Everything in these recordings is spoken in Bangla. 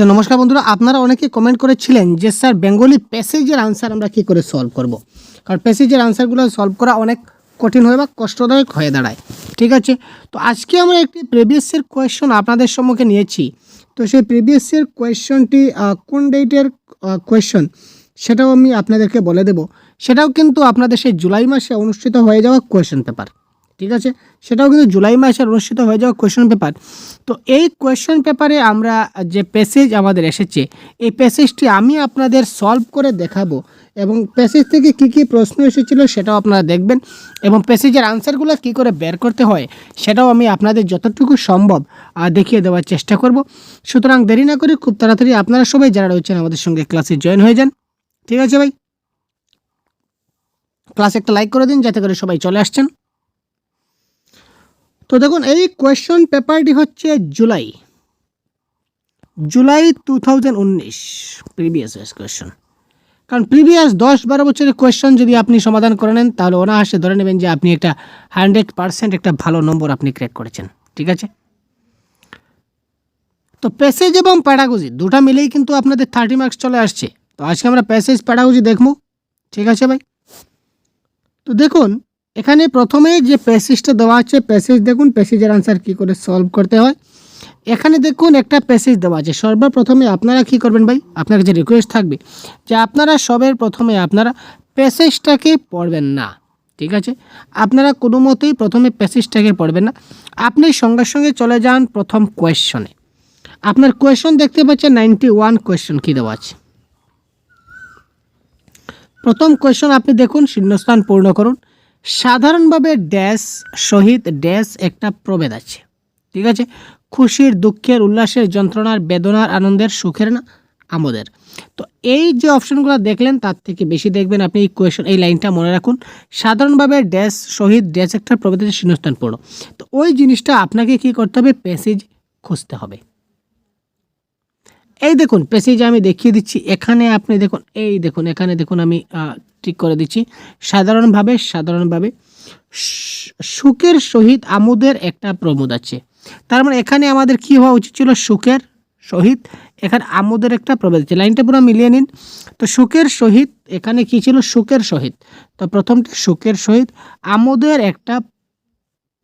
তো নমস্কার বন্ধুরা, আপনারা অনেকে কমেন্ট করেছিলেন যে, স্যার, বেঙ্গলি প্যাসেজের আনসার আমরা কি করে সলভ করব? কারণ প্যাসেজের আনসারগুলো সলভ করা অনেক কঠিন হয় বা কষ্টদায়ক হয়ে দাঁড়ায়। ঠিক আছে? তো আজকে আমরা একটি প্রিভিয়াসের কোয়েশ্চন আপনাদের সম্মুখে নিয়েছি। তো সেই প্রিভিয়াসের কোয়েশ্চনটি কোন ডেটের কোয়েশ্চন সেটাও আমি আপনাদেরকে বলে দেব। সেটাও কিন্তু আপনাদের সেই জুলাই মাসে অনুষ্ঠিত হয়ে যাওয়া কোয়েশ্চেন পেপার ঠিক আছে? সেটাও কিন্তু জুলাই মাসে অনুষ্ঠিত হয়ে যাওয়া কোয়েশ্চেন পেপার তো এই কোয়েশ্চেন পেপারে আমরা যে প্যাসেজ আমাদের এসেছে, এই প্যাসেজটি আমি আপনাদের সলভ করে দেখাবো এবং প্যাসেজ থেকে কি কি প্রশ্ন এসেছিল সেটাও আপনারা দেখবেন এবং প্যাসেজের আনসারগুলো কি করে বের করতে হয় সেটাও আমি আপনাদের যতটুকু সম্ভব দেখিয়ে দেওয়ার চেষ্টা করব। সুতরাং দেরি না করে খুব তাড়াতাড়ি আপনারা সবাই যারা রয়েছেন আমাদের সঙ্গে ক্লাসে জয়েন হয়ে যান। ঠিক আছে ভাই? ক্লাসে একটা লাইক করে দিন, যাতে করে সবাই চলে আসছেন। তো দেখুন, এই কোয়েশ্চন পেপারটি হচ্ছে জুলাই। জুলাই টু থাউজেন্ড উনিশ প্রিভিয়াস কোয়েশ্চন কারণ প্রিভিয়াস দশ বারো বছরের কোয়েশ্চন যদি আপনি সমাধান করে নেন, তাহলে অনায়াসে ধরে নেবেন যে আপনি একটা হান্ড্রেড পার্সেন্ট একটা ভালো নম্বর আপনি ক্র্যাক করেছেন। ঠিক আছে? তো প্যাসেজ এবং প্যাডাগজি দুটা মিলেই কিন্তু আপনাদের থার্টি মার্কস চলে আসছে। তো আজকে আমরা প্যাসেজ প্যাডাগজি দেখব। ঠিক আছে ভাই? তো দেখুন এখানে প্রথমে যে প্যাসেজটা দেওয়া আছে, প্যাসেজ দেখুন, প্যাসেজের আনসার কি করে সলভ করতে হয়। এখানে দেখুন একটা প্যাসেজ দেওয়া আছে। সর্বপ্রথমে আপনারা কি করবেন ভাই? আপনার কাছে রিকোয়েস্ট থাকবে যে আপনারা সবের প্রথমে আপনারা প্যাসেজটাকে পড়বেন না। ঠিক আছে? আপনারা কোনো মতেই প্রথমে প্যাসেজটাকে পড়বেন না। আপনি সঙ্গে সঙ্গে চলে যান প্রথম কোয়েশ্চনে আপনার কোয়েশ্চন দেখতে পাচ্ছেন নাইনটি ওয়ান কোয়েশ্চন কী দেওয়া আছে। প্রথম কোয়েশ্চন আপনি দেখুন শূন্যস্থান পূর্ণ করুন। সাধারণভাবে ড্যাশ সহিত ড্যাশ একটা প্রভেদ আছে, ঠিক আছে? খুশির, দুঃখের, উল্লাসের, যন্ত্রণার, বেদনার, আনন্দের, সুখের না, আমাদের। তো এই যে অপশনগুলো দেখলেন, তার থেকে বেশি দেখবেন আপনি এই কোয়েশন এই লাইনটা মনে রাখুন। সাধারণভাবে ড্যাশ সহিত ড্যাশ একটা প্রভেদ আছে শূন্যস্থান পূর্ণ তো ওই জিনিসটা আপনাকে কি করতে হবে? প্যাসেজ খুঁজতে হবে। এই দেখুন প্যাসেজ আমি দেখিয়ে দিচ্ছি। এখানে আপনি দেখুন, এই দেখুন, এখানে দেখুন আমি ঠিক করে দিচ্ছি। সাধারণভাবে সাধারণভাবে সুখের সহিত আমোদের একটা প্রমোদ আছে। তার মানে এখানে আমাদের কি হওয়া উচিত ছিল? সুখের সহিত এখানে আমোদের একটা প্রভেদ আছে। লাইনটা পুরো মিলিয়ে নিন। তো সুখের সহিত এখানে কি ছিল? সুখের সহিত। তো প্রথমটি, সুখের সহিত আমোদের একটা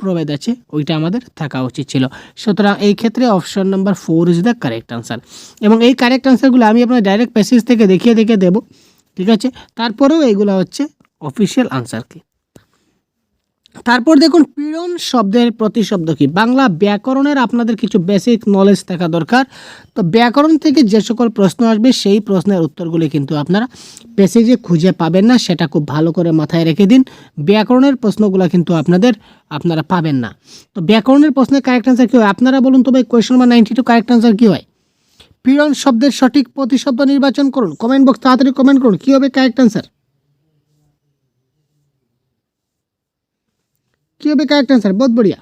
প্রভেদ আছে, ওইটা আমাদের থাকা উচিত ছিল। সুতরাং এই ক্ষেত্রে option number four is the correct answer এবং এই কারেক্ট আনসারগুলো আমি আপনার ডাইরেক্ট প্যাসেজ থেকে দেখিয়ে দেখে দেবো। ঠিক আছে? তারপরেও এইগুলো হচ্ছে অফিসিয়াল আনসার কি? তারপর দেখুন, পীড়ন শব্দের প্রতিশব্দ কি? বাংলা ব্যাকরণের আপনাদের কিছু বেসিক নলেজ থাকা দরকার। তো ব্যাকরণ থেকে যে সকল প্রশ্ন আসবে, সেই প্রশ্নের উত্তরগুলি কিন্তু আপনারা প্যাসেজে খুঁজে পাবেন না, সেটা খুব ভালো করে মাথায় রেখে দিন। ব্যাকরণের প্রশ্নগুলো কিন্তু আপনাদের, আপনারা পাবেন না। তো ব্যাকরণের প্রশ্নের কারেক্ট আনসার কী হয়? আপনারা বলুন তো ভাই question number ninety two correct answer কী হয়? পীড়ন শব্দের সঠিক প্রতিশব্দ নির্বাচন করুন। কমেন্ট বক্স তাড়াতাড়ি কমেন্ট করুন, কী হবে কারেক্ট আনসার কী হবে? কারেক্ট আনসার বহুত বড়িয়া।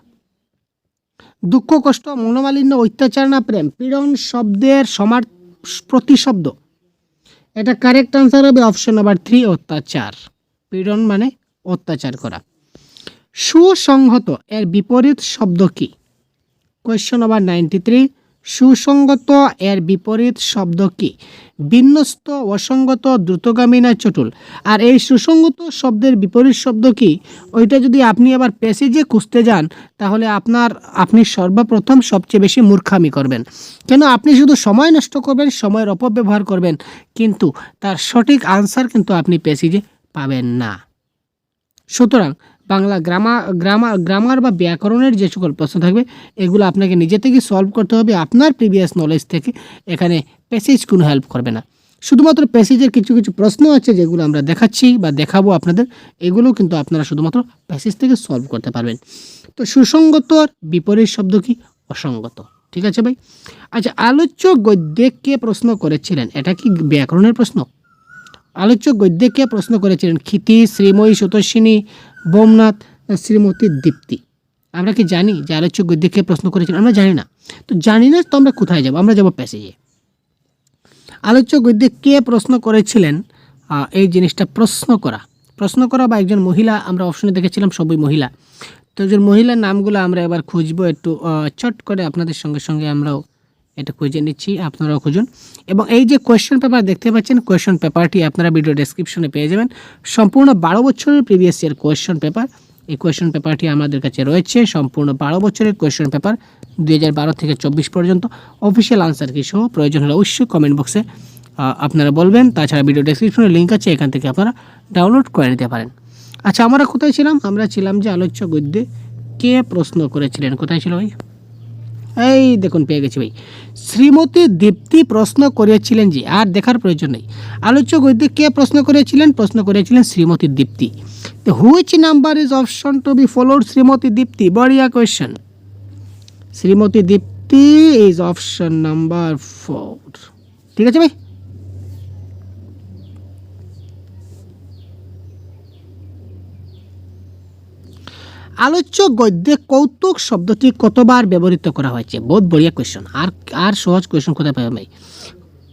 দুঃখ, কষ্ট, মনোমালিন্য, অত্যাচার না প্রেম, পীড়ন শব্দের সমার প্রতিশব্দ। এটা কারেক্ট আনসার হবে অপশন নাম্বার থ্রি অত্যাচার। পীড়ন মানে অত্যাচার করা। সুসংহত, এর বিপরীত শব্দ কি? কোয়েশ্চন নাম্বার নাইনটি থ্রি সুসঙ্গত এর বিপরীত শব্দ কি? বিন্যস্ত অসঙ্গত দ্রুতগামী না চটুল? আর এই সুসঙ্গত শব্দের বিপরীত শব্দ কি? ওইটা যদি আপনি আবার প্যাসেজে খুঁজতে যান, তাহলে আপনার, আপনি সর্বপ্রথম সবচেয়ে বেশি মূর্খামি করবেন। কেন? আপনি শুধু সময় নষ্ট করবেন, সময়ের অপব্যবহার করবেন, কিন্তু তার সঠিক আনসার কিন্তু আপনি প্যাসেজে পাবেন না। সুতরাং বাংলা গ্রামার গ্রামার গ্রামার বা ব্যাকরণের যে সকল প্রশ্ন থাকবে, এগুলো আপনাকে নিজে থেকে সলভ করতে হবে আপনার প্রিভিয়াস নলেজ থেকে। এখানে প্যাসেজ কোনো হেল্প করবে না। শুধুমাত্র প্যাসেজের কিছু কিছু প্রশ্ন আছে যেগুলো আমরা দেখাচ্ছি বা দেখাবো আপনাদের। এগুলো কিন্তু আপনারা শুধুমাত্র প্যাসেজ থেকে সলভ করতে পারবেন। তো সুসঙ্গত আর বিপরীত শব্দ কি? অসঙ্গত ঠিক আছে ভাই? আচ্ছা আলোচ্য গদ্যে কে প্রশ্ন করেছিলেন? এটা কি ব্যাকরণের প্রশ্ন? আলোচ্য গদ্যে কে প্রশ্ন করেছিলেন? ক্ষিতি, শ্রীময়ী, সুতস্বিনী বোমনাথ শ্রীমতী দীপ্তি। আমরা কি জানি? যে আলোচ্য কে প্রশ্ন করেছিলেন আমরা জানি না। তো জানি না, তো আমরা কোথায় যাব? আমরা যাব প্যাসেজে। আলোচ্য গদ্যে কে প্রশ্ন করেছিলেন? এই জিনিসটা প্রশ্ন করা। প্রশ্ন করা বা একজন মহিলা, আমরা অপশনে দেখেছিলাম, সবই মহিলা। তো একজন মহিলার নামগুলো আমরা এবার খুঁজবো, একটু চট করে আপনাদের সঙ্গে সঙ্গে আমরাও এটা খুঁজে নিচ্ছি, আপনারাও খুঁজুন। এবং এই যে কোয়েশ্চেন পেপার দেখতে পাচ্ছেন কোয়েশ্চেন পেপারটি আপনারা ভিডিও ডেসক্রিপশনে পেয়ে যাবেন। সম্পূর্ণ বারো বছরের প্রিভিয়াস ইয়ার কোয়েশ্চেন পেপার এই কোয়েশ্চেন পেপারটি আমাদের কাছে রয়েছে, সম্পূর্ণ বারো বছরের কোয়েশ্চেন পেপার দুই হাজার বারো থেকে চব্বিশ পর্যন্ত। অফিসিয়াল আনসার কি সহ, প্রয়োজন হলে অবশ্যই কমেন্ট বক্সে আপনারা বলবেন। তাছাড়া ভিডিও ডেসক্রিপশনে লিঙ্ক আছে, এখান থেকে আপনারা ডাউনলোড করে নিতে পারেন। আচ্ছা আমরা কোথায় ছিলাম? আমরা ছিলাম যে আলোচ্য গদ্যে কে প্রশ্ন করেছিলেন? কোথায় ছিল ভাই? এই দেখুন, পেয়ে গেছি ভাই। শ্রীমতী দীপ্তি প্রশ্ন করেছিলেন যে, আর দেখার প্রয়োজন নেই। আলোচ্য গদ্যে কে প্রশ্ন করেছিলেন প্রশ্ন করেছিলেন শ্রীমতী দীপ্তি। তো which number is option to be followed Shrimati Dipti? বড়িয়া question Shrimati Dipti is option number four ঠিক আছে ভাই? আলোচ্য গদ্যে কৌতুক শব্দটি কতবার ব্যবহৃত করা হয়েছে? বহুত বড়িয়া কোয়েশন আর আর সহজ কোয়েশন কোথায় পাবে ভাই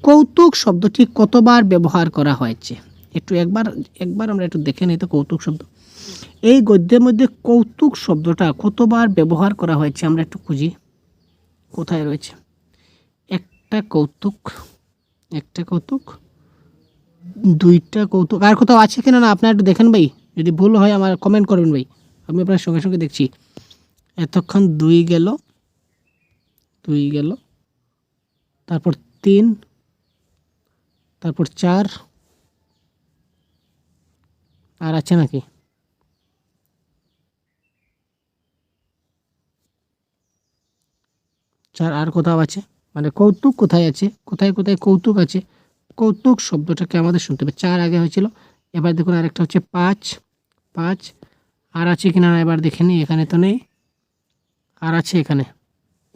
কৌতুক শব্দটি কতবার ব্যবহার করা হয়েছে? একটু একবার একবার আমরা একটু দেখে নিই তো কৌতুক শব্দ। এই গদ্যের মধ্যে কৌতুক শব্দটা কতবার ব্যবহার করা হয়েছে আমরা একটু খুঁজি। কোথায় রয়েছে? একটা কৌতুক একটা কৌতুক, দুইটা কৌতুক। আর কোথাও আছে কিনা না? আপনারা একটু দেখেন ভাই। যদি ভুল হয় আমার কমেন্ট করবেন ভাই। আমি আপনার সঙ্গে সঙ্গে দেখছি। এতক্ষণ দুই গেল দুই গেল, তারপর তিন, তারপর চার, আর আছে নাকি? চার আর কোথাও আছে? মানে কৌতুক কোথায় আছে? কোথায় কোথায় কৌতুক আছে? কৌতুক শব্দটাকে আমাদের শুনতে হবে। চার আগে হয়েছিল, এবার দেখুন আরেকটা হচ্ছে পাঁচ পাঁচ আর আছে কিনা না এবার দেখে নিই এখানে তো নেই। আর আছে এখানে,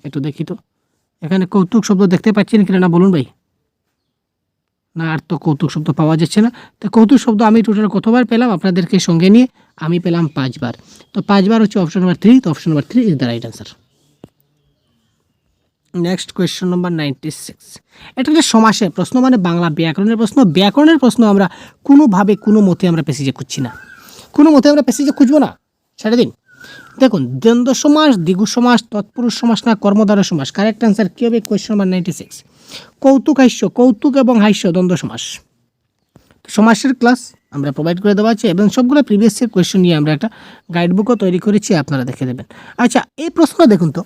একটু দেখি তো। এখানে কৌতুক শব্দ দেখতে পাচ্ছেন কিনা না বলুন ভাই? না, আর তো কৌতুক শব্দ পাওয়া যাচ্ছে না। তো কৌতুক শব্দ আমি টোটাল কতবার পেলাম আপনাদেরকে সঙ্গে নিয়ে? আমি পেলাম পাঁচবার। তো পাঁচবার হচ্ছে অপশন নাম্বার থ্রি তো option number three is the right answer next question number ninety six এটা একটা সমাসের প্রশ্ন মানে বাংলা ব্যাকরণের প্রশ্ন। ব্যাকরণের প্রশ্ন আমরা কোনোভাবে, কোনো মতে আমরা পেসিজে খুঁজছি না। কোনো মতে আমরা পেসিজে খুঁজবো না। ছেড়ে দিন। দেখুন দ্বন্দ্ব সমাস দ্বিগু সমাস, তৎপুরুষ সমাস না কর্মধারয় সমাস। কারেক্ট অ্যান্সার কী হবে কোয়েশ্চন নাম্বার নাইনটি সিক্স কৌতুক, হাস্য, কৌতুক এবং হাস্য, দ্বন্দ্ব সমাস। সমাসের ক্লাস আমরা প্রোভাইড করে দেওয়া আছে এবং সবগুলো প্রিভিয়াস ইয়ার কোয়েশ্চন নিয়ে আমরা একটা গাইড বুকও তৈরি করেছি, আপনারা দেখে দেবেন আচ্ছা এই প্রশ্ন দেখুন তো।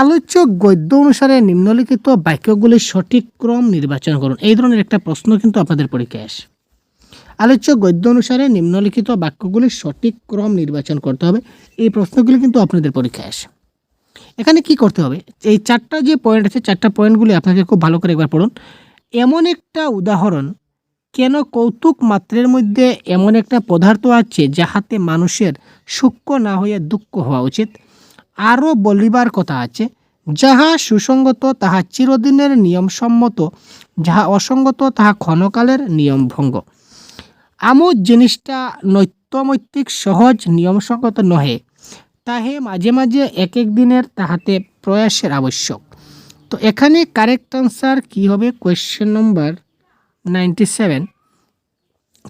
আলোচ্য গদ্য অনুসারে নিম্নলিখিত বাক্যগুলির সঠিক ক্রম নির্বাচন করুন। এই ধরনের একটা প্রশ্ন কিন্তু আপনাদের পরীক্ষায় আসে। আলোচ্য গদ্য অনুসারে নিম্নলিখিত বাক্যগুলির সঠিক ক্রম নির্বাচন করতে হবে। এই প্রশ্নগুলি কিন্তু আপনাদের পরীক্ষায় আসে। এখানে কি করতে হবে? এই চারটা যে পয়েন্ট আছে, চারটা পয়েন্টগুলি আপনাকে খুব ভালো করে একবার পড়ুন। এমন একটা উদাহরণ, কেন কৌতুক মাত্রের মধ্যে এমন একটা পদার্থ আছে যাহাতে মানুষের সূক্ষ্ম না হইয়া দুঃখ হওয়া উচিত? আরও বলিবার কথা আছে, যাহা সুসঙ্গত তাহা চিরদিনের নিয়মসম্মত, যাহা অসঙ্গত তাহা ক্ষণকালের নিয়মভঙ্গ। আমোদ জিনিসটা নৈত্যমৈত্তিক সহজ নিয়মসঙ্গত নহে। তাহে মাঝে মাঝে এক এক দিনের তাহাতে প্রয়াসের আবশ্যক। তো এখানে কারেক্ট আনসার কী হবে? কোয়েশ্চেন নম্বর নাইনটি সেভেন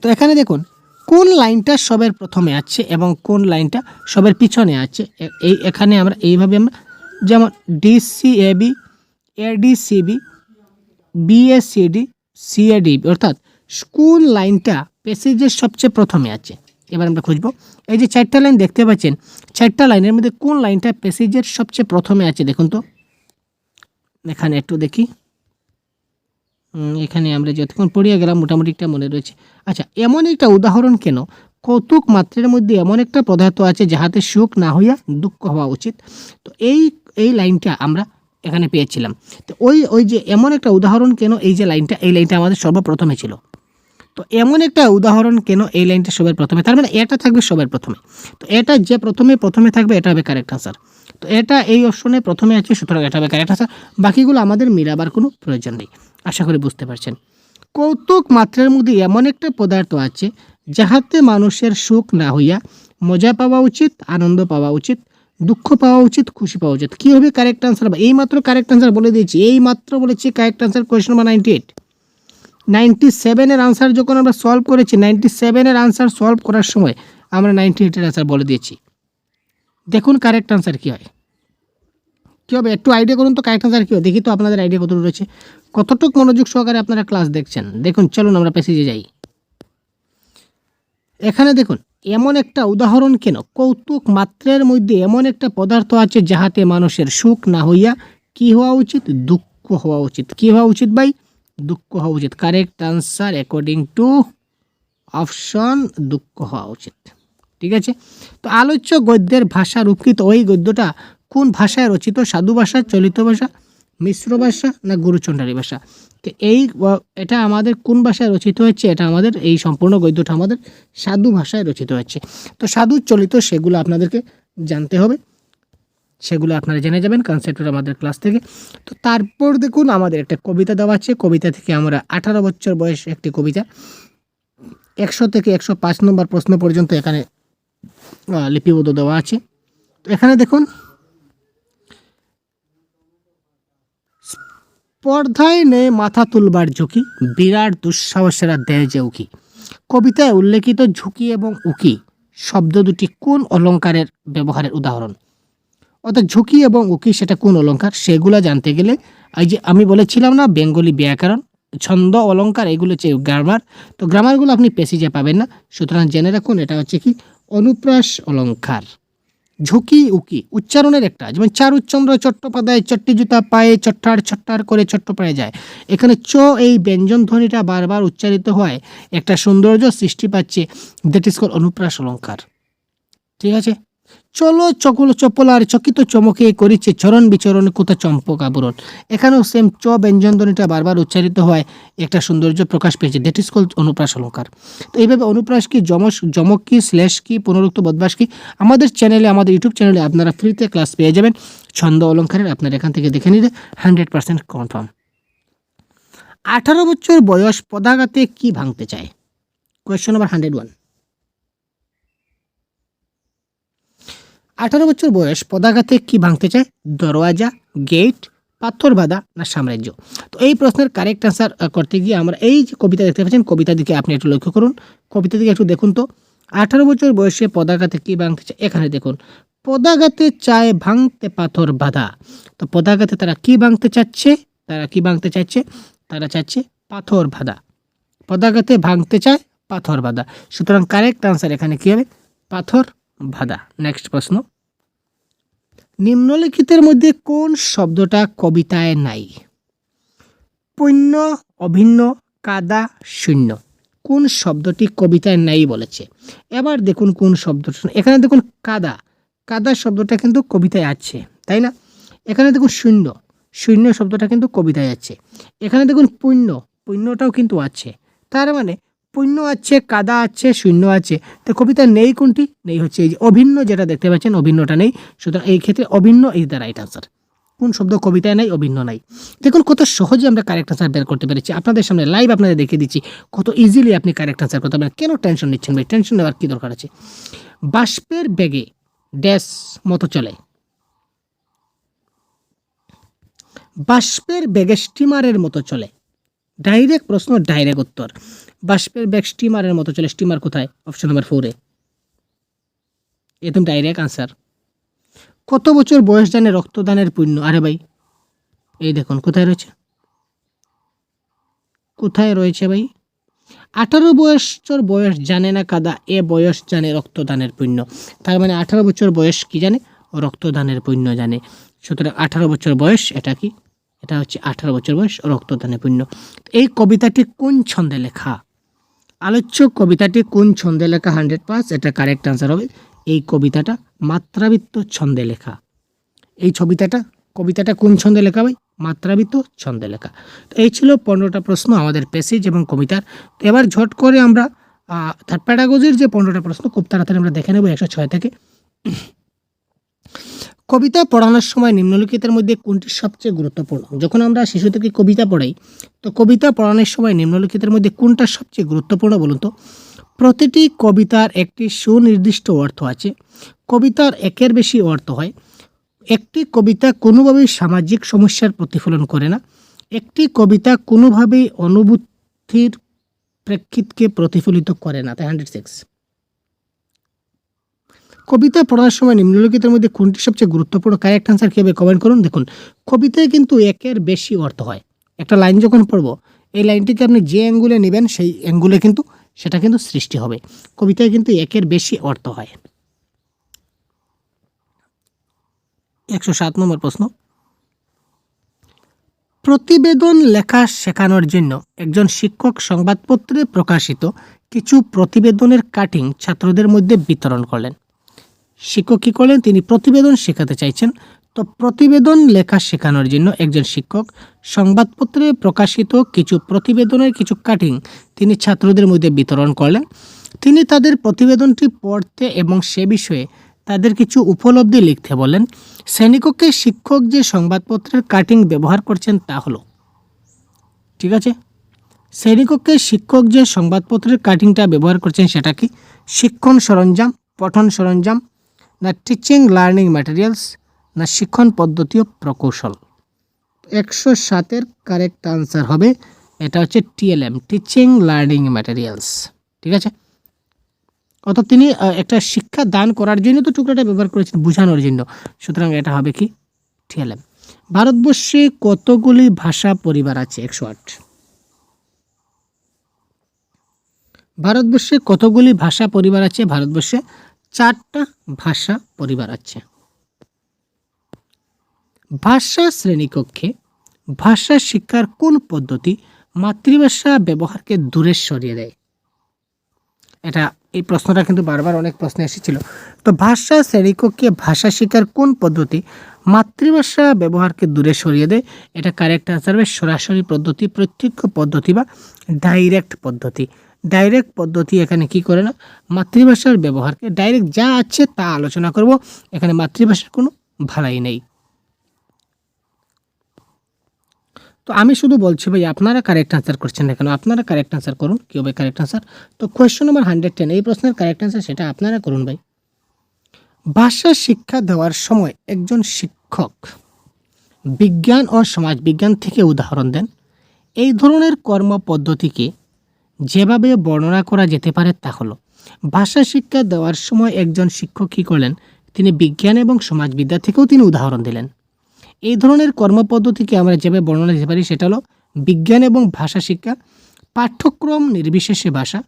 তো এখানে দেখুন, কোন লাইনটা সবের প্রথমে আছে এবং কোন লাইনটা সবের পিছনে আছে? এই, এখানে আমরা এইভাবে আমরা যেমন ডিসিএবি এডিসিবি বিএসসিডি সিএডিবি অর্থাৎ কোন লাইনটা প্যাসেজের সবচেয়ে প্রথমে আছে, এবার আমরা খুঁজবো। এই যে চারটা লাইন দেখতে পাচ্ছেন, চারটা লাইনের মধ্যে কোন লাইনটা প্যাসেজের সবচেয়ে প্রথমে আছে দেখুন তো। এখানে একটু দেখি। এখানে আমরা যতক্ষণ পড়িয়ে গেলাম, মোটামুটি একটা মনে রয়েছে। আচ্ছা এমন একটা উদাহরণ কেন? কৌতুক মাত্রের মধ্যে এমন একটা পদার্থ আছে যাহাতে সুখ না হইয়া দুঃখ হওয়া উচিত। তো এই এই লাইনটা আমরা এখানে পেয়েছিলাম। তো ওই ওই যে এমন একটা উদাহরণ কেন এই যে লাইনটা এই লাইনটা আমাদের সর্বপ্রথমে ছিল? তো এমন একটা উদাহরণ কেন এই লাইনটা সবার প্রথমে? তার মানে এটা থাকবে সবার প্রথমে। তো এটা যে প্রথমে প্রথমে থাকবে, এটা হবে কারেক্ট আনসার তো এটা এই অপশনে প্রথমে আছে, সুতরাং এটা হবে কারেক্ট আনসার বাকিগুলো আমাদের মিলাবার কোনো প্রয়োজন নেই। আশা করি বুঝতে পারছেন। কৌতুক মাত্রার মধ্যে এমন একটা পদার্থ আছে, যাহাতে মানুষের সুখ না হইয়া মজা পাওয়া উচিত, আনন্দ পাওয়া উচিত, দুঃখ পাওয়া উচিত, খুশি পাওয়া উচিত। কী হবে কারেক্ট আনসার এই মাত্র কারেক্ট আনসার বলে দিয়েছি এই মাত্র বলেছি correct answer question number ninety eight ninety সেভেনের আনসার যখন আমরা সলভ করেছি, নাইনটি সেভেনের আনসার সলভ করার সময় আমরা নাইনটি এইটের আনসার বলে দিয়েছি। দেখুন কারেক্ট আনসার কী হয়। কী হবে? একটু আইডিয়া করুন তো কারেক্ট আনসার কী হয়? দেখি তো আপনাদের আইডিয়া কতটুকু রয়েছে। কতটুকু মনোযোগ সহকারে আপনারা ক্লাস দেখছেন? দেখুন, চলুন আমরা প্যাসেজে যাই। এখানে দেখুন, এমন একটা উদাহরণ কেন? কৌতুক মাত্রের মধ্যে এমন একটা পদার্থ আছে যাহাতে মানুষের সুখ না হইয়া কি হওয়া উচিত? দুঃখ হওয়া উচিত। কি হওয়া উচিত ভাই? দুঃখ হওয়া উচিত। Correct answer according to option দুঃখ হওয়া উচিত। ঠিক আছে? তো আলোচ্য গদ্যের ভাষা রূপকৃত ওই গদ্যটা কোন ভাষায় রচিত? সাধু ভাষা, চলিত ভাষা, মিশ্র ভাষা না গুরুচণ্ডারী ভাষা? এই এটা আমাদের কোন ভাষায় রচিত হয়েছে? এটা আমাদের এই সম্পূর্ণ গদ্যটা আমাদের সাধু ভাষায় রচিত হয়েছে। তো সাধু, চলিত, সেগুলো আপনাদেরকে জানতে হবে। সেগুলো আপনারা জেনে যাবেন কনসেপ্টের আমাদের ক্লাস থেকে। তো তারপর দেখুন, আমাদের একটা কবিতা দেওয়া আছে। কবিতা থেকে আমরা আঠারো বছর বয়স একটি কবিতা। একশো থেকে একশো পাঁচ নম্বর প্রশ্ন পর্যন্ত এখানে লিপিবদ্ধ দেওয়া আছে। তো এখানে দেখুন, স্পর্ধায় নে মাথা তুলবার ঝুঁকি, বিরাট দুঃসাহসেরা দেয় যে উকি। কবিতায় উল্লেখিত ঝুঁকি এবং উকি, শব্দ দুটি কোন অলঙ্কারের ব্যবহারের উদাহরণ? অর্থাৎ ঝুঁকি এবং উকি সেটা কোন অলঙ্কার সেগুলো জানতে গেলে এই যে আমি বলেছিলাম না, বেঙ্গলি ব্যাকরণ, ছন্দ অলঙ্কার এগুলো হচ্ছে গ্রামার তো গ্রামারগুলো আপনি পেসিজে পাবেন না। সুতরাং জেনে রাখুন, এটা হচ্ছে কি? অনুপ্রাস অলঙ্কার ঝুঁকি উকি উচ্চারণের একটা, যেমন চারুচন্দ্র চট্টোপাধ্যায়, চট্টি জুতা পায়ে চট্টার চট্টার করে চট্ট পায়ে যায়। এখানে চ, এই ব্যঞ্জন ধ্বনিটা বারবার উচ্চারিত হয়, একটা সৌন্দর্য সৃষ্টি পাচ্ছে দ্যাট ইজ কল অনুপ্রাস অলঙ্কার ঠিক আছে? চলো চকল চপল আর চকিত চমকে করিছে চরণ বিচরণ কোথা চম্পক আবরণ। এখানেও সেম চ ব্যঞ্জন ধ্বনিটা বারবার উচ্চারিত হয়, একটা সৌন্দর্য প্রকাশ পেয়েছে। দ্যাট ইজ কল অনুপ্রাস অলঙ্কার। তো এইভাবে অনুপ্রাস কি যমস যমক কি স্ল্যাশ কি, পুনরুক্ত বদবাস কি, আমাদের চ্যানেলে আমাদের ইউটিউব চ্যানেলে আপনারা ফ্রিতে ক্লাস পেয়ে যাবেন। ছন্দ অলঙ্কারের আপনারা এখান থেকে দেখে নিলে হান্ড্রেড পার্সেন্ট কনফার্ম আঠারো বছর বয়স পদাঘাতে কি ভাঙতে চায়? কোয়েশ্চন নাম্বার হান্ড্রেড ওয়ান আঠারো বছর বয়স, পদাঘাতে কি ভাঙতে চায়? দরওয়াজা, গেট, পাথর বাঁধা না সাম্রাজ্য? তো এই প্রশ্নের কারেক্ট অ্যান্সার করতে গিয়ে আমরা এই যে কবিতা দেখতে পাচ্ছেন, কবিতা দিকে আপনি একটু লক্ষ্য করুন। কবিতা দিকে একটু দেখুন তো। আঠারো বছর বয়সে পদাঘাতে কি ভাঙতে চায়? এখানে দেখুন, পদাঘাতে চায় ভাঙতে পাথর বাঁধা। তো পদাঘাতে তারা কি ভাঙতে চাচ্ছে? তারা কি ভাঙতে চাচ্ছে? তারা চাচ্ছে পাথর বাঁধা। পদাঘাতে ভাঙতে চায় পাথর বাঁধা। সুতরাং কারেক্ট আনসার এখানে কী হবে? পাথর বাঁধা। নেক্সট প্রশ্ন। নিম্নলিখিতের মধ্যে কোন শব্দটা কবিতায় নাই? পণ্য অভিন্ন, কাদা, শূন্য। কোন শব্দটি কবিতায় নাই বলেছে? এবার দেখুন কোন শব্দ। এখানে দেখুন কাদা। কাদা শব্দটা কিন্তু কবিতায় আছে, তাই না? এখানে দেখুন শূন্য। শূন্য শব্দটা কিন্তু কবিতায় আছে। এখানে দেখুন পুণ্য পুণ্যটাও কিন্তু আছে। তার মানে পুণ্য আছে, কাদা আছে, শূন্য আছে। তো কবিতা নেই কোনটি? নেই হচ্ছে এই যে অভিন্ন যেটা দেখতে পাচ্ছেন, অভিন্নটা নেই। সুতরাং এই ক্ষেত্রে অভিন্ন ইজ দ্য রাইট আনসার কোন শব্দ কবিতায় নাই, অভিন্ন নাই। দেখুন কত সহজে আমরা কারেক্ট আনসার বের করতে পেরেছি। আপনাদের সামনে লাইভ আপনাদের দেখিয়ে দিচ্ছি কত ইজিলি আপনি কারেক্ট আনসার করতে পারেন। কেন টেনশন নিচ্ছেন ভাই? টেনশন নেওয়ার কী দরকার আছে? বাষ্পের বেগে ড্যাশ মতো চলে। বাষ্পের বেগে স্টিমারের মতো চলে। ডাইরেক্ট প্রশ্ন ডাইরেক্ট উত্তর। বাষ্পের ব্যাগ স্টিমারের মতো চলে। স্টিমার কোথায়? অপশন নাম্বার ফোরে একদম ডাইরেক্ট আনসার কত বছর বয়স জানে রক্তদানের পুণ্য? আরে ভাই, এই দেখুন, কোথায় রয়েছে? কোথায় রয়েছে ভাই? আঠারো বছর বয়স জানে না কাদা, এ বয়স জানে রক্তদানের পুণ্য। তার মানে আঠারো বছর বয়স কি জানে? রক্তদানের পুণ্য জানে। সুতরাং আঠারো বছর বয়স, এটা কি? এটা হচ্ছে আঠারো বছর বয়স রক্তদানের পুণ্য। এই কবিতাটি কোন ছন্দে লেখা? আলোচ্য কবিতাটি কোন ছন্দে লেখা? হান্ড্রেড পাস এটা কারেক্ট আনসার হবে। এই কবিতাটা মাত্রাবৃত্ত ছন্দে লেখা। এই ছবিতাটা কবিতাটা কোন ছন্দে লেখা ভাই? মাত্রাবৃত্ত ছন্দে লেখা। তো এই ছিল পনেরোটা প্রশ্ন আমাদের প্যাসেজ এবং কবিতার। তো এবার ঝট করে আমরা থার্ড প্যাডাগোজির যে পনেরোটা প্রশ্ন, খুব তাড়াতাড়ি আমরা দেখে নেব একশো ছয় থেকে। কবিতা পড়ানোর সময় নিম্নলিখিতের মধ্যে কোনটি সবচেয়ে গুরুত্বপূর্ণ? যখন আমরা শিশু থেকে কবিতা পড়াই, তো কবিতা পড়ানোর সময় নিম্নলিখিতের মধ্যে কোনটা সবচেয়ে গুরুত্বপূর্ণ বলুন তো? প্রতিটি কবিতার একটি সুনির্দিষ্ট অর্থ আছে। কবিতার একের বেশি অর্থ হয়, একটি কবিতা কোনোভাবেই সামাজিক সমস্যার প্রতিফলন করে না। একটি কবিতা কোনোভাবেই অনুভূতির প্রেক্ষিতকে প্রতিফলিত করে না। তাই হান্ড্রেড সিক্স কবিতা পড়ার সময় নিম্নলিখিতের মধ্যে কোনটি সবচেয়ে গুরুত্বপূর্ণ? কারেক্ট আনসার কীভাবে কমেন্ট করুন? দেখুন, কবিতায় কিন্তু একের বেশি অর্থ হয়। একটা লাইন যখন পড়ব, এই লাইনটিকে আপনি যে অ্যাঙ্গুলে নেবেন, সেই অ্যাঙ্গুলে কিন্তু সেটা কিন্তু সৃষ্টি হবে। কবিতায় কিন্তু একের বেশি অর্থ হয়। একশো সাত নম্বর প্রশ্ন। প্রতিবেদন লেখা শেখানোর জন্য একজন শিক্ষক সংবাদপত্রে প্রকাশিত কিছু প্রতিবেদনের কাটিং ছাত্রদের মধ্যে বিতরণ করলেন। শিক্ষক কী করলেন? তিনি প্রতিবেদন শেখাতে চাইছেন। তো প্রতিবেদন লেখা শেখানোর জন্য একজন শিক্ষক, সংবাদপত্রে প্রকাশিত কিছু প্রতিবেদনের কিছু কাটিং তিনি ছাত্রদের মধ্যে বিতরণ করলেন। তিনি তাদের প্রতিবেদনটি পড়তে এবং সে বিষয়ে তাদের কিছু উপলব্ধি লিখতে বলেন শ্রেণীকক্ষে শিক্ষক যে সংবাদপত্রের কাটিং ব্যবহার করছেন তা হলো, ঠিক আছে? শ্রেণীকক্ষে শিক্ষক যে সংবাদপত্রের কাটিংটা ব্যবহার করছেন সেটা কি? শিক্ষণ সরঞ্জাম, পঠন সরঞ্জাম না টিচিং লার্নিং ম্যাটেরিয়ালস না শিক্ষণ পদ্ধতি ও প্রকৌশল। একশো সাতের কারেক্ট আনসার হবে, এটা হচ্ছে টিএলএম টিচিং লার্নিং ম্যাটেরিয়ালস ঠিক আছে? অর্থাৎ তিনি একটা শিক্ষা দান করার জন্য তো টুকরাটা ব্যবহার করেছেন, বোঝানোর জন্য। সুতরাং এটা হবে কি? টিএলএম ভারতবর্ষে কতগুলি ভাষা পরিবার আছে? একশো আট। ভারতবর্ষে কতগুলি ভাষা পরিবার আছে? ভারতবর্ষে চারটা ভাষা পরিবার আছে। ভাষা শ্রেণীকক্ষে ভাষা শিক্ষার কোন পদ্ধতি মাতৃভাষা ব্যবহারকে দূরে সরিয়ে দেয়? এটা, এই প্রশ্নটা কিন্তু বারবার অনেক প্রশ্ন এসেছিল। তো ভাষা শ্রেণীকক্ষে ভাষা শিক্ষার কোন পদ্ধতি মাতৃভাষা ব্যবহারকে দূরে সরিয়ে দেয়? এটা কারেক্ট আনসার হবে সরাসরি পদ্ধতি, প্রত্যক্ষ পদ্ধতি বা ডাইরেক্ট পদ্ধতি। ডাইরেক্ট পদ্ধতি এখানে কি করে না? মাতৃভাষার ব্যবহারকে ডাইরেক্ট যা আছে তা আলোচনা করব। এখানে মাতৃভাষার কোনো ভালাই নেই। তো আমি শুধু বলছি ভাই, আপনারা কারেক্ট আনসার করছেন না কেন? আপনারা কারেক্ট আনসার করুন। কী হবে কারেক্ট আনসার তো কোয়েশ্চন নম্বর হান্ড্রেড টেন এই প্রশ্নের কারেক্ট আনসার সেটা আপনারা করুন ভাই। ভাষা শিক্ষা দেওয়ার সময় একজন শিক্ষক বিজ্ঞান ও সমাজ বিজ্ঞান থেকে উদাহরণ দেন। এই ধরনের কর্ম পদ্ধতিকে যেভাবে বর্ণনা করা যেতে পারে তা হলো, ভাষা শিক্ষা দেওয়ার সময় একজন শিক্ষক কী করলেন? তিনি বিজ্ঞান এবং সমাজবিদ্যা থেকেও তিনি উদাহরণ দিলেন। এই ধরনের কর্মপদ্ধতিকে আমরা যেভাবে বর্ণনা দিতে পারি সেটা হলো, বিজ্ঞান এবং ভাষা শিক্ষা, পাঠ্যক্রম নির্বিশেষে ভাষা,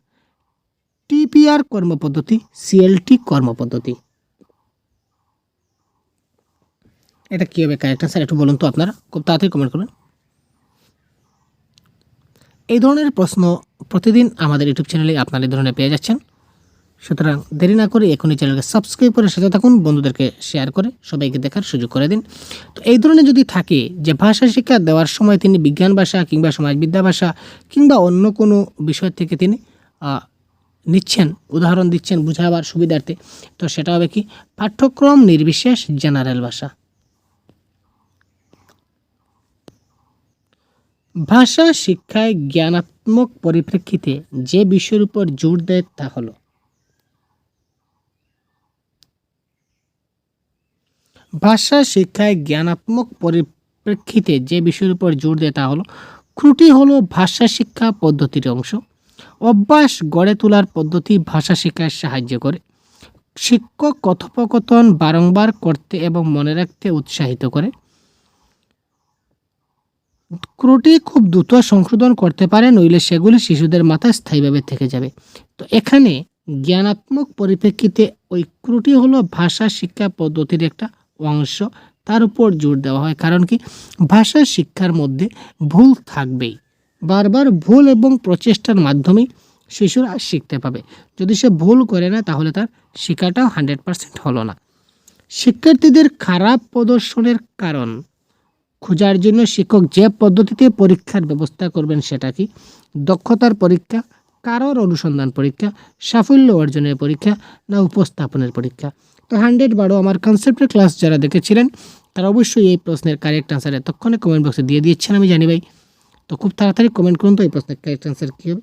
টিপিআর কর্মপদ্ধতি, সিএলটি কর্মপদ্ধতি। এটা কী হবে কারেক্ট স্যার একটু বলুন তো আপনারা খুব তাড়াতাড়ি কমেন্ট করুন এই ধরনের প্রশ্ন প্রতিদিন আমাদের ইউটিউব চ্যানেলে আপনারা এই ধরনের পেয়ে যাচ্ছেন। সুতরাং দেরি না করে এখনই চ্যানেলকে সাবস্ক্রাইব করে সাথে থাকুন, বন্ধুদেরকে শেয়ার করে সবাইকে দেখার সুযোগ করে দিন। তো এই ধরনের যদি থাকে যে ভাষা শিক্ষা দেওয়ার সময় তিনি বিজ্ঞান ভাষা কিংবা সমাজবিদ্যা ভাষা কিংবা অন্য কোনো বিষয় থেকে তিনি নিচ্ছেন, উদাহরণ দিচ্ছেন বুঝাবার সুবিধার্থে, তো সেটা হবে কি? পাঠ্যক্রম নির্বিশেষ জেনারেল ভাষা। ভাষা শিক্ষায় জ্ঞানাত্মক পরিপ্রেক্ষিতে যে বিষয়ের উপর জোর দেয় তা হল। ভাষা শিক্ষায় জ্ঞানাত্মক পরিপ্রেক্ষিতে যে বিষয়ের উপর জোর দেয় তা হলো, ত্রুটি হলো ভাষা শিক্ষা পদ্ধতির অংশ। অভ্যাস গড়ে তোলার পদ্ধতি ভাষা শিক্ষায় সাহায্য করে। শিক্ষক কথোপকথন বারংবার করতে এবং মনে রাখতে উৎসাহিত করে। ত্রুটি খুব দ্রুত সংশোধন করতে পারে, নইলে সেগুলি শিশুদের মাথায় স্থায়ীভাবে থেকে যাবে। তো এখানে জ্ঞানাত্মক পরিপ্রেক্ষিতে ওই ত্রুটি হলো ভাষা শিক্ষা পদ্ধতির একটা অংশ। তার উপর জোর দেওয়া হয়, কারণ কি? ভাষা শিক্ষার মধ্যে ভুল থাকবেই। বারবার ভুল এবং প্রচেষ্টার মাধ্যমেই শিশুরা শিখতে পাবে। যদি সে ভুল করে না, তাহলে তার শিক্ষাটাও হান্ড্রেড পার্সেন্ট হলো না। শিক্ষার্থীদের খারাপ প্রদর্শনের কারণ খোঁজার জন্য শিক্ষক যে পদ্ধতিতে পরীক্ষার ব্যবস্থা করবেন সেটা কি? দক্ষতার পরীক্ষা, কারোর অনুসন্ধান পরীক্ষা, সাফল্য অর্জনের পরীক্ষা না উপস্থাপনের পরীক্ষা? তো হান্ড্রেড বারো আমার কনসেপ্টের ক্লাস যারা দেখেছিলেন, তারা অবশ্যই এই প্রশ্নের কারেক্ট আনসার এতক্ষণে কমেন্ট বক্সে দিয়ে দিয়েছেন আমি জানি ভাই। তো খুব তাড়াতাড়ি কমেন্ট করুন তো এই প্রশ্নের কারেক্ট আনসার কী হবে?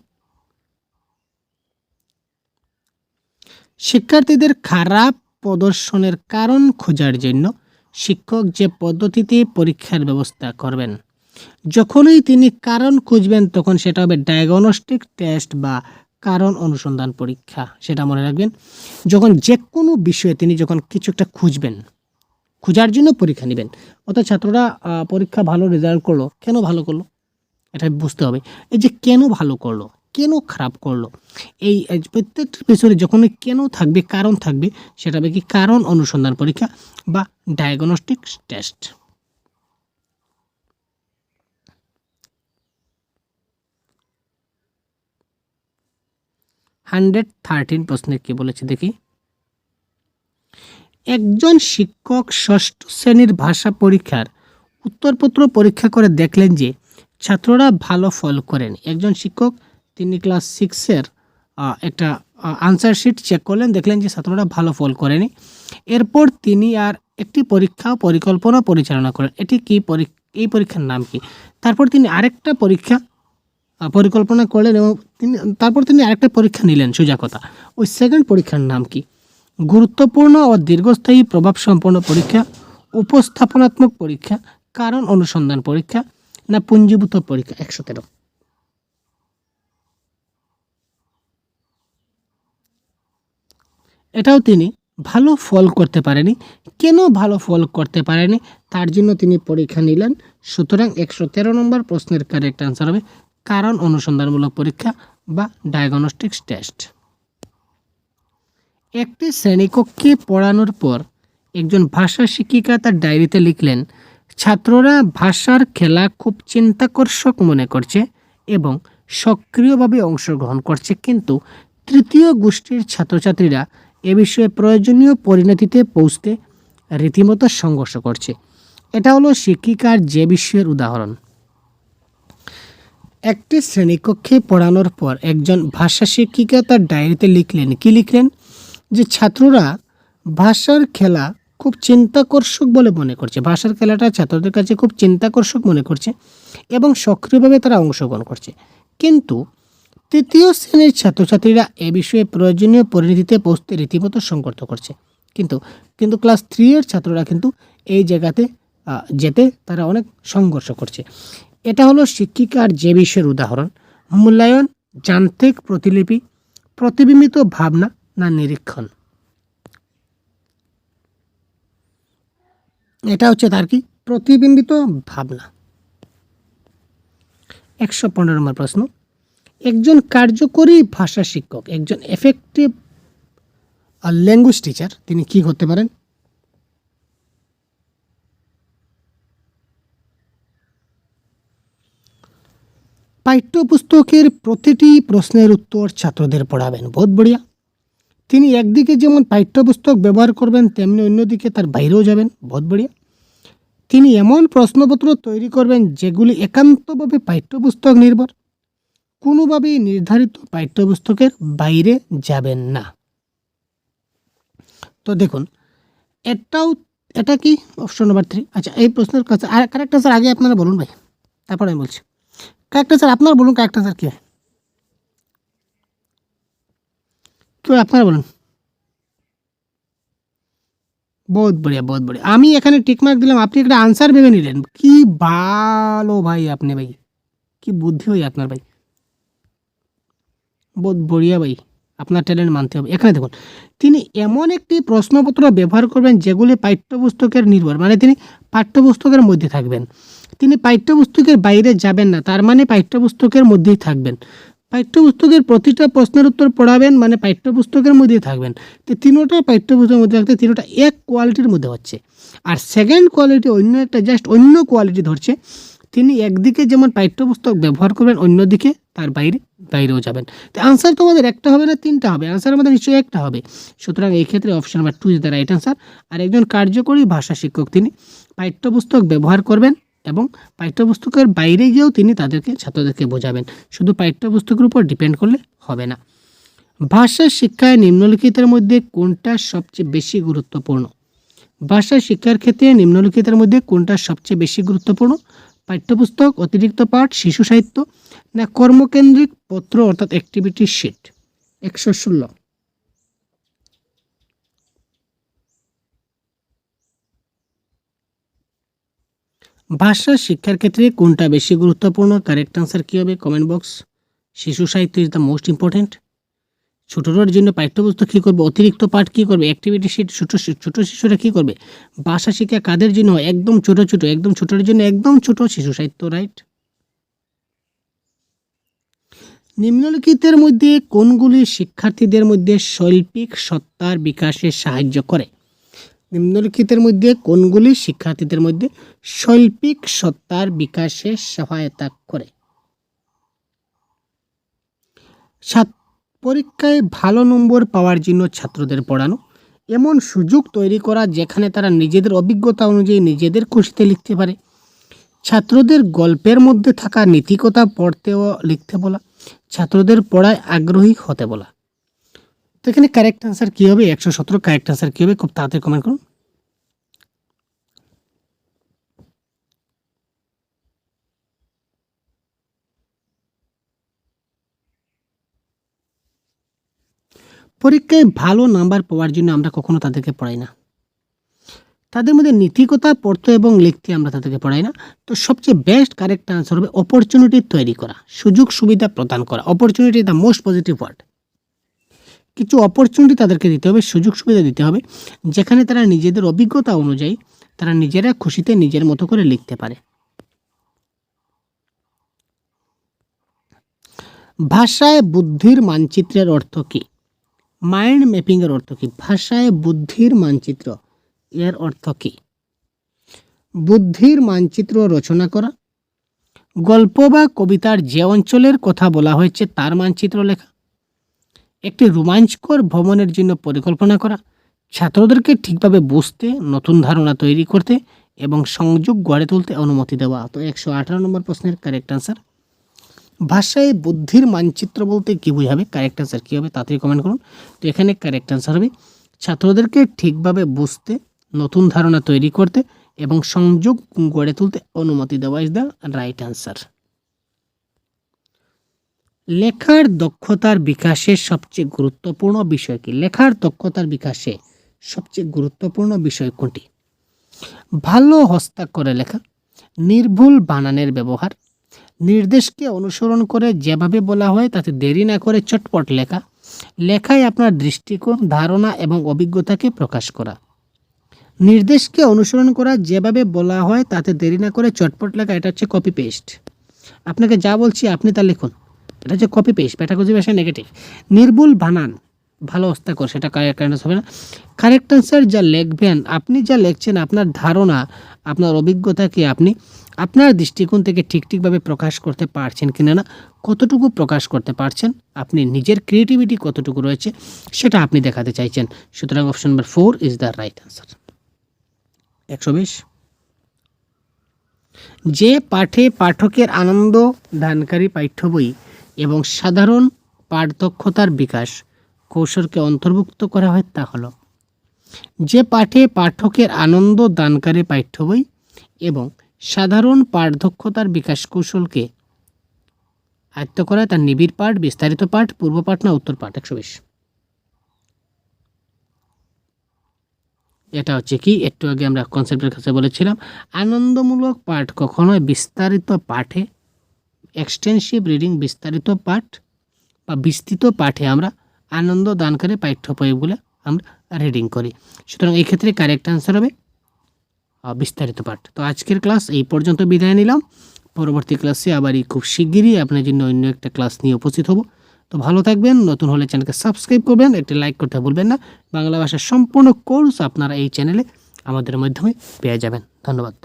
শিক্ষার্থীদের খারাপ প্রদর্শনের কারণ খোঁজার জন্য শিক্ষক যে পদ্ধতিতে পরীক্ষার ব্যবস্থা করবেন। যখনই তিনি কারণ খুঁজবেন, তখন সেটা হবে ডায়াগনস্টিক টেস্ট বা কারণ অনুসন্ধান পরীক্ষা। সেটা মনে রাখবেন, যখন যে কোনো বিষয়ে তিনি যখন কিছু একটা খুঁজবেন, খোঁজার জন্য পরীক্ষা নেবেন। অর্থাৎ ছাত্ররা পরীক্ষা ভালো রেজাল্ট করল, কেন ভালো করল? এটা বুঝতে হবে। এই যে কেন ভালো করল? কেন খারাপ করল? এই এই প্রত্যেকটা পেছনে যখন কেন থাকবে, কারণ থাকবে, সেটা হবে কি কারণ অনুসন্ধান পরীক্ষা বা ডায়াগনস্টিক টেস্ট হান্ড্রেড থার্টিন প্রশ্নে কি বলেছে দেখি? একজন শিক্ষক ষষ্ঠ শ্রেণির ভাষা পরীক্ষার উত্তরপত্র পরীক্ষা করে দেখলেন যে, ছাত্ররা ভালো ফল করেন। একজন শিক্ষক তিনি ক্লাস সিক্সের একটা আনসার শিট চেক করলেন, দেখলেন যে ছাত্ররা ভালো ফল করেনি। এরপর তিনি আর একটি পরীক্ষা পরিকল্পনা পরিচালনা করেন। এটি কি এই পরীক্ষার নাম কি? তারপর তিনি আরেকটা পরীক্ষা পরিকল্পনা করলেন এবং তিনি, তারপর তিনি আরেকটা পরীক্ষা নিলেন সোজা কথা ওই সেকেন্ড পরীক্ষার নাম কি? গুরুত্বপূর্ণ ও দীর্ঘস্থায়ী প্রভাব সম্পন্ন পরীক্ষা, উপস্থাপনাত্মক পরীক্ষা, কারণ অনুসন্ধান পরীক্ষা, না পুঞ্জীভূত পরীক্ষা? একশো তেরো। এটাও তিনি ভালো ফল করতে পারেনি। কেন ভালো ফল করতে পারেনি? তার জন্য তিনি পরীক্ষা নিলেন। সুতরাং একশো তেরো নম্বর প্রশ্নের কারেক্ট আনসার হবে কারণ অনুসন্ধানমূলক পরীক্ষা বা ডায়াগনস্টিক্স টেস্ট একটি শ্রেণীকক্ষে পড়ানোর পর একজন ভাষা শিক্ষিকা তার ডায়েরিতে লিখলেন, ছাত্ররা ভাষার খেলা খুব চিন্তাকর্ষক মনে করছে এবং সক্রিয়ভাবে অংশগ্রহণ করছে, কিন্তু তৃতীয় গোষ্ঠীর ছাত্রছাত্রীরা এ বিষয়ে প্রয়োজনীয় পরিণতিতে পৌঁছতে রীতিমতো সংঘর্ষ করছে। এটা হলো শিক্ষিকার যে বিষয়ের উদাহরণ। একটি শ্রেণীকক্ষে পড়ানোর পর একজন ভাষা শিক্ষিকা তার ডায়েরিতে লিখলেন, কি লিখলেন? যে ছাত্ররা ভাষার খেলা খুব চিন্তাকর্ষক বলে মনে করছে। ভাষার খেলাটা ছাত্রদের কাছে খুব চিন্তাকর্ষক মনে করছে এবং সক্রিয়ভাবে তারা অংশগ্রহণ করছে। কিন্তু তৃতীয় শ্রেণির ছাত্রছাত্রীরা এ বিষয়ে প্রয়োজনীয় পরিণতিতে পৌঁছতে রীতিমতো সংকট করছে। কিন্তু কিন্তু ক্লাস থ্রি এর ছাত্ররা কিন্তু এই জায়গাতে যেতে তারা অনেক সংঘর্ষ করছে। এটা হলো শিক্ষিকার যে বিষয়ের উদাহরণ। মূল্যায়ন, যান্ত্রিক প্রতিলিপি, প্রতিবিম্বিত ভাবনা না নিরীক্ষণ। এটা হচ্ছে তার কি? প্রতিবিম্বিত ভাবনা। একশো পনেরো নম্বর প্রশ্ন। একজন কার্যকরী ভাষা শিক্ষক, একজন এফেক্টিভ ল্যাঙ্গুয়েজ টিচার তিনি কি করতে পারেন? পাঠ্যপুস্তকের প্রতিটি প্রশ্নের উত্তর ছাত্রদের পড়াবেন, বহুত বড়িয়া। তিনি একদিকে যেমন পাঠ্যপুস্তক ব্যবহার করবেন, তেমনি অন্যদিকে তার বাইরেও যাবেন, বহুত বড়িয়া। তিনি এমন প্রশ্নপত্র তৈরি করবেন যেগুলি একান্তভাবে পাঠ্যপুস্তক নির্ভর। কোনোভাবেই নির্ধারিত পাঠ্যপুস্তকের বাইরে যাবেন না। তো দেখুন, এটাও, এটা কি? অপশন নাম্বার থ্রি আচ্ছা এই প্রশ্নের কাছে, আর কারেক্ট স্যার আগে আপনারা বলুন ভাই। তারপর আমি বলছি। কারেক্ট স্যার আপনারা বলুন কারেক্ট স্যার কী হয়? আপনারা বলুন। বহুত বড়িয়া বহুত বড়িয়া। আমি এখানে টিকমার্ক দিলাম, আপনি একটা আনসার ভেবে নিলেন। কি ভালো ভাই আপনি ভাই। কি বুদ্ধি ভাই আপনার ভাই। বড়িয়া ভাই আপনার ট্যালেন্ট মানতে হবে। এখানে দেখুন, তিনি এমন একটি প্রশ্নপত্র ব্যবহার করবেন যেগুলি পাঠ্যপুস্তকের নির্ভর মানে তিনি পাঠ্যপুস্তকের মধ্যে থাকবেন। তিনি পাঠ্যপুস্তকের বাইরে যাবেন না, তার মানে পাঠ্যপুস্তকের মধ্যেই থাকবেন। পাঠ্যপুস্তকের প্রতিটা প্রশ্নের উত্তর পড়াবেন মানে পাঠ্যপুস্তকের মধ্যেই থাকবেন। তো তিনোটা পাঠ্যপুস্তকের মধ্যে থাকতে তিনোটা, এক কোয়ালিটির মধ্যে হচ্ছে। আর সেকেন্ড কোয়ালিটি অন্য একটা জাস্ট অন্য কোয়ালিটি ধরছে। তিনি একদিকে যেমন পাঠ্যপুস্তক ব্যবহার করবেন, অন্যদিকে তার বাইরে বাইরেও যাবেন। তো আনসার তো আমাদের একটা হবে না, তিনটা হবে। আনসার আমাদের নিশ্চয়ই একটা হবে। সুতরাং এই ক্ষেত্রে option number two is the right answer আর একজন কার্যকরী ভাষা শিক্ষক তিনি পাঠ্যপুস্তক ব্যবহার করবেন এবং পাঠ্যপুস্তকের বাইরে গিয়েও তিনি তাদেরকে, ছাত্রদেরকে বোঝাবেন। শুধু পাঠ্যপুস্তকের উপর ডিপেন্ড করলে হবে না। ভাষা শিক্ষায় নিম্নলিখিতের মধ্যে কোনটা সবচেয়ে বেশি গুরুত্বপূর্ণ? ভাষা শিক্ষার ক্ষেত্রে নিম্নলিখিতের মধ্যে কোনটা সবচেয়ে বেশি গুরুত্বপূর্ণ? পাঠ্যপুস্তক, অতিরিক্ত পাঠ, শিশু সাহিত্য না কর্মকেন্দ্রিক পত্র অর্থাৎ অ্যাক্টিভিটি শিট একশো ষোলো। ভাষা শিক্ষার ক্ষেত্রে কোনটা বেশি গুরুত্বপূর্ণ? কারেক্ট আনসার কী হবে? কমেন্ট বক্স শিশু সাহিত্য ইজ দ্য মোস্ট ইম্পর্টেন্ট ছোটদের জন্য পাঠ্যপুস্তক কী করবে? অতিরিক্ত পাঠ কী করবে? অ্যাক্টিভিটি শিট ছোটো ছোটো শিশুরা কী করবে? ভাষা শিক্ষা কাদের জন্য? একদম ছোট ছোট, একদম ছোটোর জন্য একদম ছোট শিশু সাহিত্য রাইট নিম্নলিখিতের মধ্যে কোনগুলি শিক্ষার্থীদের মধ্যে শৈল্পিক সত্তার বিকাশে সাহায্য করে? নিম্নলিখিতের মধ্যে কোনগুলি শিক্ষার্থীদের মধ্যে শৈল্পিক সত্তার বিকাশে সহায়তা করে? ছাত- পরীক্ষায় ভালো নম্বর পাওয়ার জন্য ছাত্রদের পড়ানো। এমন সুযোগ তৈরি করা যেখানে তারা নিজেদের অভিজ্ঞতা অনুযায়ী নিজেদের খুশিতে লিখতে পারে। ছাত্রদের গল্পের মধ্যে থাকা নীতিকথা পড়তে ও লিখতে বলা। ছাত্রদের পড়ায় আগ্রহী হতে বলা। তো এখানে কারেক্ট আনসার কী হবে? একশো সতেরো কারেক্ট আনসার কী হবে? খুব তাড়াতাড়ি কমেন্ট করুন। পরীক্ষায় ভালো নাম্বার পাওয়ার জন্য আমরা কখনো তাদেরকে পড়াই না। তাদের মধ্যে নীতিকতা পড়তে এবং লিখতে আমরা তাদেরকে পড়াই না। তো সবচেয়ে বেস্ট কারেক্ট আনসার হবে অপরচুনিটি তৈরি করা, সুযোগ সুবিধা প্রদান করা। Opportunity the most positive word কিছু অপরচুনিটি তাদেরকে দিতে হবে, সুযোগ সুবিধা দিতে হবে, যেখানে তারা নিজেদের অভিজ্ঞতা অনুযায়ী তারা নিজেরা খুশিতে নিজের মতো করে লিখতে পারে। ভাষায় বুদ্ধির মানচিত্রের অর্থ কী? মাইন্ড ম্যাপিংয়ের অর্থ কী? ভাষায় বুদ্ধির মানচিত্র। এর অর্থ কী? বুদ্ধির মানচিত্র রচনা করা। গল্প বা কবিতার যে অঞ্চলের কথা বলা হয়েছে তার মানচিত্র লেখা। একটি রোমাঞ্চকর ভ্রমণের জন্য পরিকল্পনা করা। ছাত্রদেরকে ঠিকভাবে বুঝতে, নতুন ধারণা তৈরি করতে এবং সংযোগ গড়ে তুলতে অনুমতি দেওয়া। তো একশো আঠারো নম্বর প্রশ্নের কারেক্ট আনসার ভাষায় বুদ্ধির মানচিত্র বলতে কী বোঝাবে? কারেক্ট আনসার কী হবে তাড়াতাড়ি কমেন্ট করুন। তো এখানে কারেক্ট আনসার হবে। ছাত্রদেরকে ঠিকভাবে বুঝতে নতুন ধারণা তৈরি করতে এবং সংযোগ গড়ে তুলতে অনুমতি দেওয়া ইজ দ্য রাইট অ্যান্সার লেখার দক্ষতার বিকাশে সবচেয়ে গুরুত্বপূর্ণ বিষয় কি? লেখার দক্ষতার বিকাশে সবচেয়ে গুরুত্বপূর্ণ বিষয় কোনটি? ভালো হস্তাক্ষরে লেখা, নির্ভুল বানানের ব্যবহার, নির্দেশকে অনুসরণ করে যেভাবে বলা হয় তাতে দেরি না করে চটপট লেখা, লেখায় আপনার দৃষ্টিকোণ, ধারণা এবং অভিজ্ঞতাকে প্রকাশ করা। নির্দেশকে অনুসরণ করা যেভাবে বলা হয় তাতে দেরি না করে চটপট লেখা, এটা হচ্ছে কপি পেস্ট আপনাকে যা বলছি আপনি তা লিখুন। এটা হচ্ছে কপি পেস্ট প্যাটাগজি ভাষা নেগেটিভ নির্ভুল বানান, ভালো হস্তাক্ষর সেটা কারেক্ট হবে না। কারেক্ট অ্যান্সার যা লিখবেন, আপনি যা লিখছেন, আপনার ধারণা, আপনার অভিজ্ঞতাকে আপনি, আপনার দৃষ্টিকোণ থেকে ঠিক ঠিকভাবে প্রকাশ করতে পারছেন কিনা না, কতটুকু প্রকাশ করতে পারছেন, আপনি নিজের ক্রিয়েটিভিটি কতটুকু রয়েছে, সেটা আপনি দেখাতে চাইছেন। সুতরাং option number four is the right answer একশো বিশ। যে পাঠে পাঠকের আনন্দ, দানকারী পাঠ্য বই এবং সাধারণ পাঠ দক্ষতার বিকাশ কৌশলকে অন্তর্ভুক্ত করা হয় তা হলো, যে পাঠে পাঠকের আনন্দ, দানকারী পাঠ্য বই এবং সাধারণ পাঠ দক্ষতার বিকাশ কৌশলকে আয়ত্ত করা তার নিবিড় পাঠ, বিস্তারিত পাঠ, পূর্ব পাঠ না উত্তর পাঠ। একশো বিশ। এটা হচ্ছে কি? একটু আগে আমরা কনসেপ্টের কাছে বলেছিলাম, আনন্দমূলক পাঠ কখনোই বিস্তারিত পাঠে এক্সটেন্সিভ রিডিং বিস্তারিত পাঠ বা বিস্তৃত পাঠে আমরা আনন্দ দানকারী পাঠ্য বইগুলো আমরা রিডিং করি। সুতরাং এই ক্ষেত্রে কারেক্ট আনসার হবে বিস্তারিত পাঠ। তো আজকের ক্লাস এই পর্যন্ত বিদায় নিলাম। পরবর্তী ক্লাসে আবারই খুব শিগগিরই আপনার জন্য অন্য একটা ক্লাস নিয়ে উপস্থিত হব। তো ভালো থাকবেন, নতুন হলে চ্যানেলকে সাবস্ক্রাইব করবেন, একটি লাইক করতে ভুলবেন না। বাংলা ভাষার সম্পূর্ণ কোর্স আপনারা এই চ্যানেলে আমাদের মাধ্যমে পেয়ে যাবেন। ধন্যবাদ।